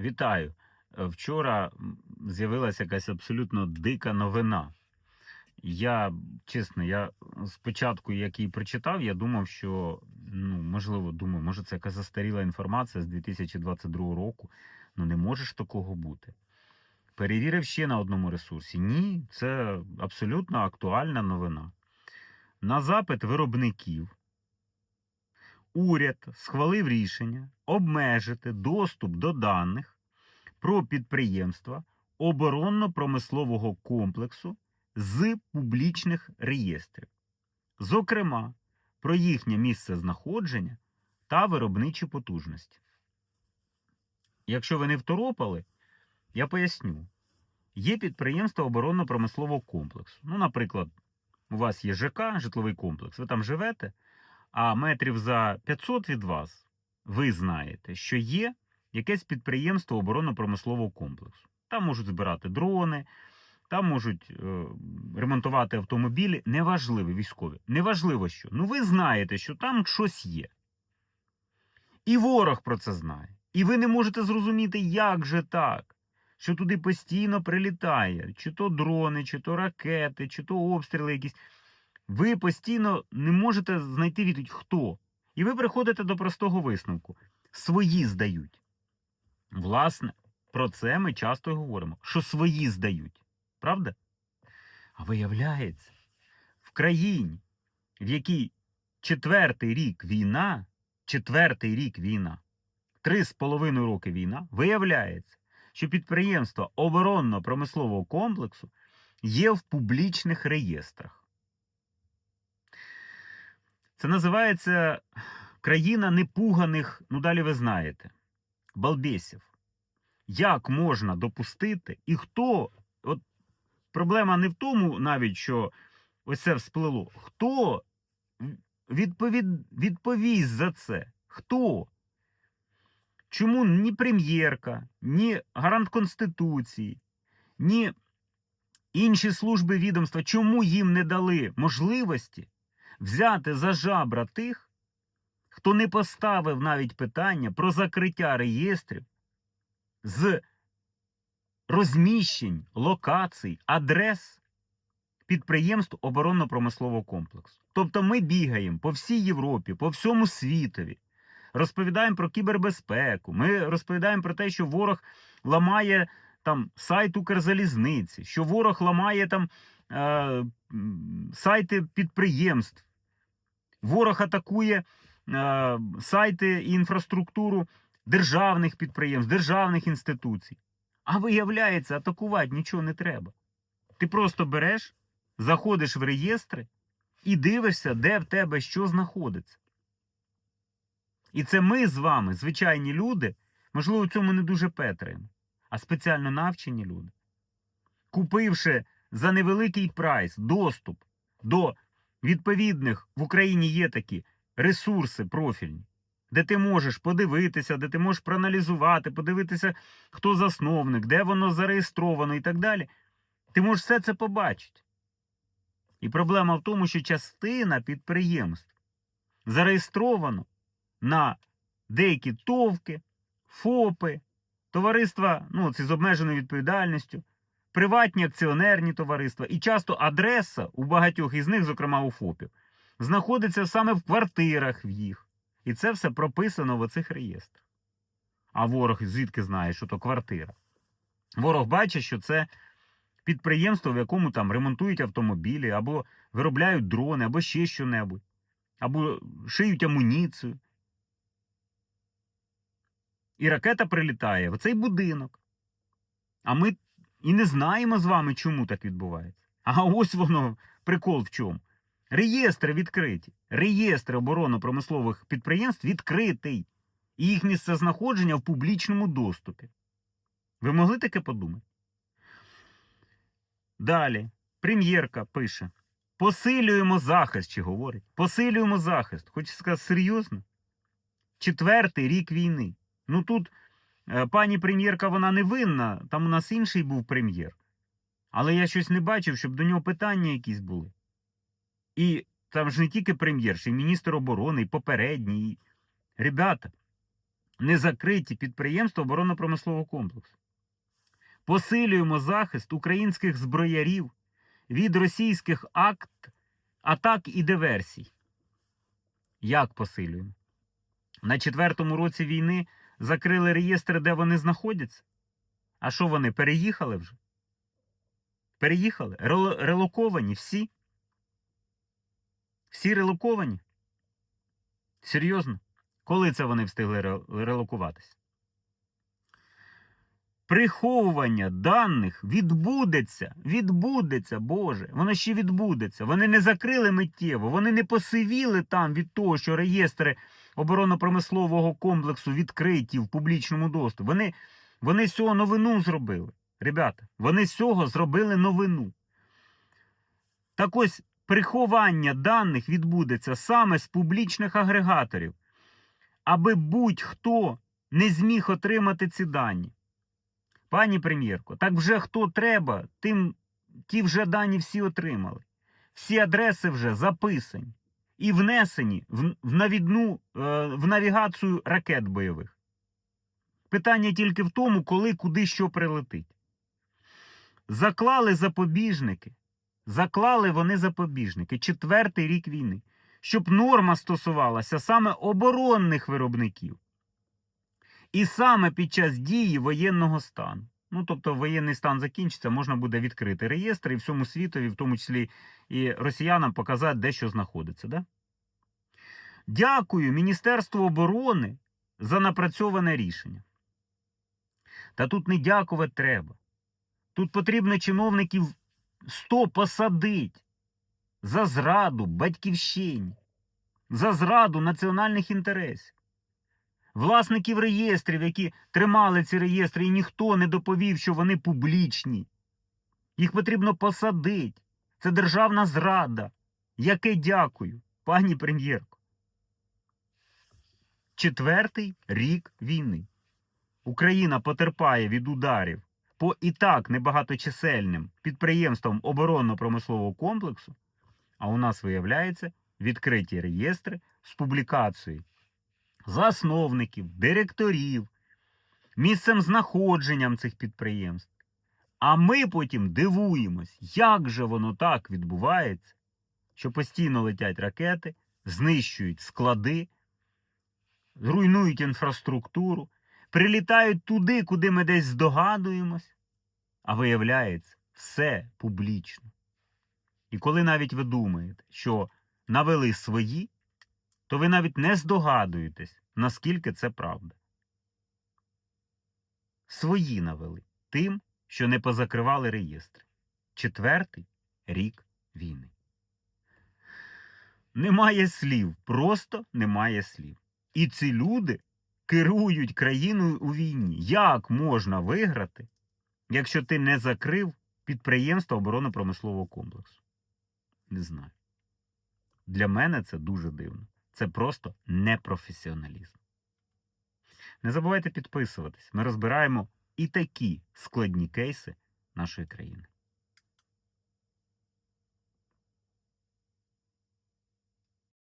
Вітаю. Е, Вчора з'явилася якась абсолютно дика новина. Я, чесно, я спочатку, як її прочитав, я думав, що, ну, можливо, думаю, може, це якась застаріла інформація з 2022 року. Ну, не може ж такого бути. Перевірив ще на одному ресурсі. Ні, це абсолютно актуальна новина. На запит виробників уряд схвалив рішення обмежити доступ до даних про підприємства оборонно-промислового комплексу з публічних реєстрів, зокрема, про їхнє місце знаходження та виробничі потужності. Якщо ви не второпали, я поясню. Є підприємства оборонно-промислового комплексу. Ну, наприклад, у вас є ЖК, житловий комплекс, ви там живете, а метрів за 500 від вас ви знаєте, що є якесь підприємство оборонно-промислового комплексу. Там можуть збирати дрони, там можуть е, ремонтувати автомобілі. Неважливо, військові. Неважливо що. Ну ви знаєте, що там щось є. І ворог про це знає. І ви не можете зрозуміти, як же так, що туди постійно прилітає, чи то дрони, чи то ракети, чи то обстріли якісь. Ви постійно не можете знайти відповідь, хто. І ви приходите до простого висновку: свої здають. Власне, про це ми часто говоримо, що свої здають. Правда? А виявляється, в країні, в якій четвертий рік війна, четвертий рік війна, три з половиною роки війна, виявляється, що підприємства оборонно-промислового комплексу є в публічних реєстрах. Це називається країна непуганих, ну далі ви знаєте, балбесів. Як можна допустити, і хто, от проблема не в тому навіть, що ось це всплило, хто відповід, відповість за це? Хто? Чому ні прем'єрка, ні гарант Конституції, ні інші служби відомства, чому їм не дали можливості взяти за жабра тих, хто не поставив навіть питання про закриття реєстрів з розміщень, локацій, адрес підприємств оборонно-промислового комплексу. Тобто ми бігаємо по всій Європі, по всьому світові, розповідаємо про кібербезпеку, ми розповідаємо про те, що ворог ламає там сайт Укрзалізниці, що ворог ламає там е, сайти підприємств. Ворог атакує е, сайти і інфраструктуру державних підприємств, державних інституцій. А виявляється, атакувати нічого не треба. Ти просто береш, заходиш в реєстри і дивишся, де в тебе що знаходиться. І це ми з вами, звичайні люди, можливо, в цьому не дуже петраємо, а спеціально навчені люди, купивши за невеликий прайс доступ до відповідних в Україні є такі ресурси профільні, де ти можеш подивитися, де ти можеш проаналізувати, подивитися, хто засновник, де воно зареєстровано і так далі. Ти можеш все це побачити. І проблема в тому, що частина підприємств зареєстровано на деякі товки, ФОПи, товариства ну, з обмеженою відповідальністю, приватні акціонерні товариства. І часто адреса у багатьох із них, зокрема у ФОПів, знаходиться саме в квартирах в їх. І це все прописано в оцих реєстрах. А ворог звідки знає, що то квартира. Ворог бачить, що це підприємство, в якому там ремонтують автомобілі, або виробляють дрони, або ще що-небудь, або шиють амуніцію. І ракета прилітає в цей будинок. А ми і не знаємо з вами, чому так відбувається. А ось воно, прикол в чому. Реєстри відкриті. Реєстр оборонно-промислових підприємств відкритий. І їх місце знаходження в публічному доступі. Ви могли таке подумати? Далі. Прем'єрка пише: посилюємо захист, чи говорить. Посилюємо захист. Хочеться сказати серйозно? Четвертий рік війни. Ну тут пані прем'єрка вона не винна, там у нас інший був прем'єр. Але я щось не бачив, щоб до нього питання якісь були. І там ж не тільки прем'єр, ще й міністр оборони, і попередній. Ребята, не закриті підприємства оборонно-промислового комплексу. Посилюємо захист українських зброярів від російських акт, атак і диверсій. Як посилюємо? На четвертому році війни закрили реєстри, де вони знаходяться. А що вони переїхали вже? Переїхали? Рел- Релоковані всі? Всі релоковані? Серйозно? Коли це вони встигли ре- релокуватися? Приховування даних відбудеться, відбудеться, Боже, воно ще відбудеться. Вони не закрили миттєво, вони не посивіли там від того, що реєстри оборонно-промислового комплексу відкриті в публічному доступі. Вони, вони з цього новину зробили. Ребята, вони з цього зробили новину. Так ось приховання даних відбудеться саме з публічних агрегаторів, аби будь-хто не зміг отримати ці дані. Пані прем'єрко, так вже хто треба, тим ті вже дані всі отримали. Всі адреси вже записані і внесені в, в навідну е, в навігацію ракет бойових. Питання тільки в тому, коли, куди що прилетить. Заклали запобіжники. Заклали вони запобіжники четвертий рік війни, щоб норма стосувалася саме оборонних виробників. І саме під час дії воєнного стану. Ну, тобто, воєнний стан закінчиться, можна буде відкрити реєстри і всьому світові, в тому числі і росіянам, показати, де що знаходиться. Да? Дякую Міністерству оборони за напрацьоване рішення. Та тут не дякувати треба. Тут потрібно чиновників 100 посадить за зраду батьківщині, за зраду національних інтересів. Власників реєстрів, які тримали ці реєстри, і ніхто не доповів, що вони публічні. Їх потрібно посадити. Це державна зрада. Яке дякую, пані прем'єрко. Четвертий рік війни. Україна потерпає від ударів по і так небагаточисельним підприємствам оборонно-промислового комплексу, а у нас виявляється відкриті реєстри з публікацією засновників, директорів, місцем знаходженням цих підприємств. А ми потім дивуємось, як же воно так відбувається, що постійно летять ракети, знищують склади, руйнують інфраструктуру, прилітають туди, куди ми десь здогадуємось, а виявляється, все публічно. І коли навіть ви думаєте, що навели свої, то ви навіть не здогадуєтесь, наскільки це правда. Свої навели тим, що не позакривали реєстри. Четвертий рік війни. Немає слів, просто немає слів. І ці люди керують країною у війні. Як можна виграти, якщо ти не закрив підприємство оборонно-промислового комплексу? Не знаю. Для мене це дуже дивно. Це просто непрофесіоналізм. Не забувайте підписуватись. Ми розбираємо і такі складні кейси нашої країни.